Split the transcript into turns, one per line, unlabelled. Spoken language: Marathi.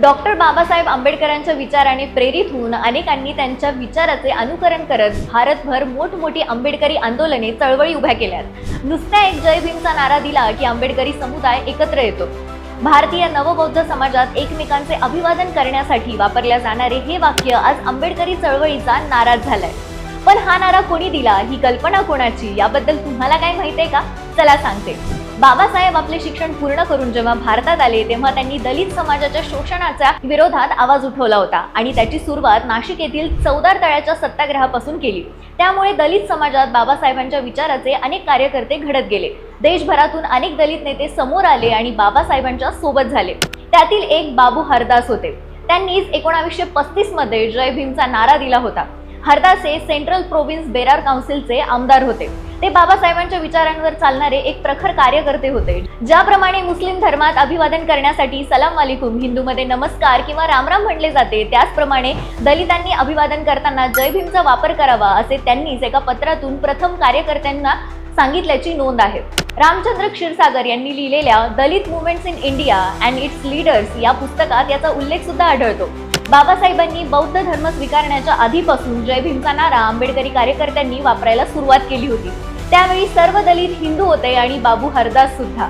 डॉक्टर बाबासाहेब आंबेडकरांच्या विचाराने प्रेरित होऊन अनेकांनी त्यांच्या विचाराचे अनुकरण करत भारतभर मोठमोठी आंबेडकरी आंदोलने चळवळी उभ्या केल्यात. नुसत्या एक जय भीमचा नारा दिला की आंबेडकरी समुदाय एकत्र येतो. भारतीय नवबौद्ध समाजात एकमेकांचे अभिवादन करण्यासाठी वापरल्या जाणारे हे वाक्य आज आंबेडकरी चळवळीचा नाराज झालाय. पण हा नारा कोणी दिला? ही कल्पना कोणाची? याबद्दल तुम्हाला काय माहिती आहे का? चला सांगते. बाबासाहेब आपले शिक्षण पूर्ण करून जेव्हा भारतात आले तेव्हा त्यांनी दलित समाजाच्या शोषणाच्या विरोधात आवाज उठवला होता आणि त्याची सुरुवात नाशिक येथील चौदार तळ्याच्या सत्याग्रहापासून केली. त्यामुळे दलित समाजात बाबासाहेबांच्या विचाराचे अनेक कार्यकर्ते घडत गेले. देशभरातून अनेक दलित नेते समोर आले आणि बाबासाहेबांच्या सोबत झाले. त्यातील एक बाबू हरदास होते. त्यांनीच एकोणावीसशे पस्तीसमध्ये जय भीमचा नारा दिला होता. हरदासे सेंट्रल प्रोव्हिन्स बेरार काउन्सिलचे आमदार होते. ते बाबासाहेबांच्या विचारांवर चालणारे एक प्रखर कार्यकर्ते होते. ज्याप्रमाणे मुस्लिम धर्मात अभिवादन करण्यासाठी सलाम वालेकुम हिंदूमध्ये नमस्कार किंवा रामराम म्हणले जाते त्याचप्रमाणे दलितांनी अभिवादन करताना जय भीमचा वापर करावा असे त्यांनीच एका पत्रातून प्रथम कार्यकर्त्यांना सांगितल्याची नोंद आहे. रामचंद्र क्षीरसागर यांनी लिहिलेल्या Dalit movements in India and its leaders या पुस्तकात याचा उल्लेख सुद्धा आढळतो. बाबासाहेबांनी बौद्ध धर्म स्वीकारण्याच्या आधीपासून जय भीमचा नारा आंबेडकरी कार्यकर्त्यांनी वापरायला सुरुवात केली होती. त्यावेळी सर्व दलित हिंदू होते आणि बाबू हरदास सुद्धा.